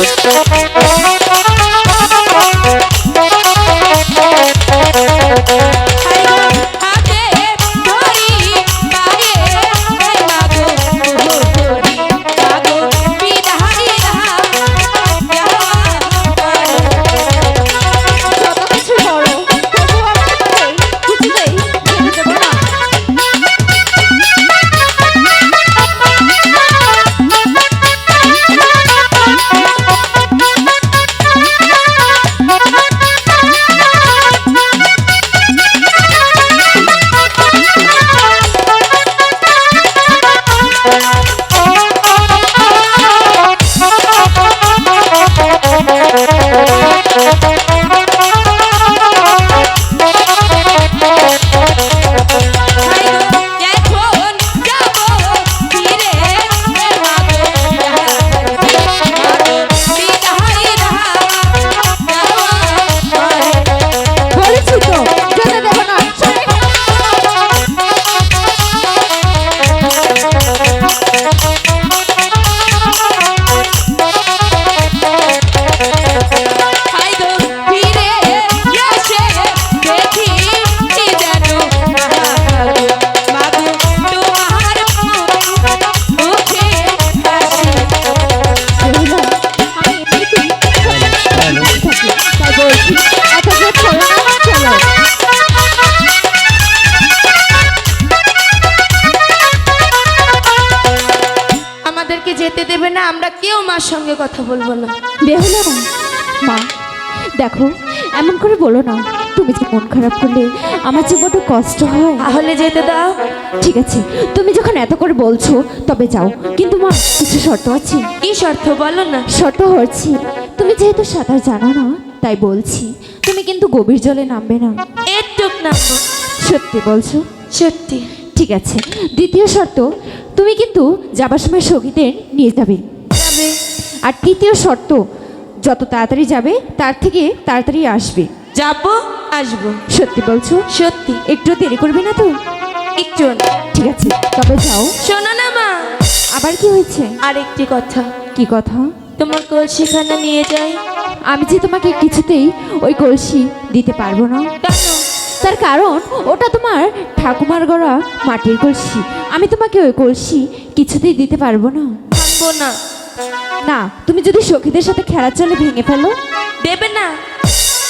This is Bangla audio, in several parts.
Thank you. যেতে না আমরা কেউ মার সঙ্গে কথা বলব না। বেহুলা মা দেখো এমন করে বলো না তুমি যে মন খারাপ করলে আমার যে বড় কষ্ট হয়। তাহলে যেতে দাও। ঠিক আছে তুমি যখন এত করে বলছো তবে যাও। কিন্তু মা কিছু শর্ত আছে। কি শর্ত? বলো না। শর্ত হচ্ছে তুমি যেহেতু সাঁতার জানো না তাই বলছি তুমি কিন্তু গভীর জলে নামবে না। একটুক না সত্যি বলছো? সত্যি। ঠিক আছে দ্বিতীয় শর্ত তুমি কিন্তু যাবার সময় সঙ্গীদের নিয়ে যাবে। আর তৃতীয় শর্ত যত তাড়াতাড়ি যাবে তার থেকে তাড়াতাড়ি আসবে। যাব আসব। সত্যি বলছো? সত্যি। একটু দেরি করবে না তো? একটু। ঠিক আছে তবে যাও। শোনো না মা। আবার কি হয়েছে? আর একটি কথা। কি কথা? তোমার কলসিখানা নিয়ে যাই। আমি যে তোমাকে কিছুতেই ওই কলসি দিতে পারব না। তার কারণ ওটা তোমার ঠাকুমার গড়া মাটির কলসি। আমি তোমাকে ওই কলসি কিছুতেই দিতে পারব না। না। না তুমি যদি সখীদের সাথে খেলার চলে ভেঙে ফেলো। দেবে না।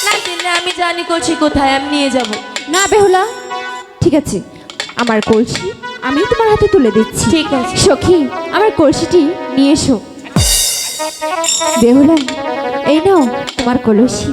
না দিলে আমি জানি কলসি কোথায় আমি নিয়ে যাব। না বেহুলা। ঠিক আছে আমার কলসি আমি তোমার হাতে তুলে দিচ্ছি। ঠিক আছে। সখী আমার কলসিটি নিয়ে এসো। বেহুলা এই নাও তোমার কলসি।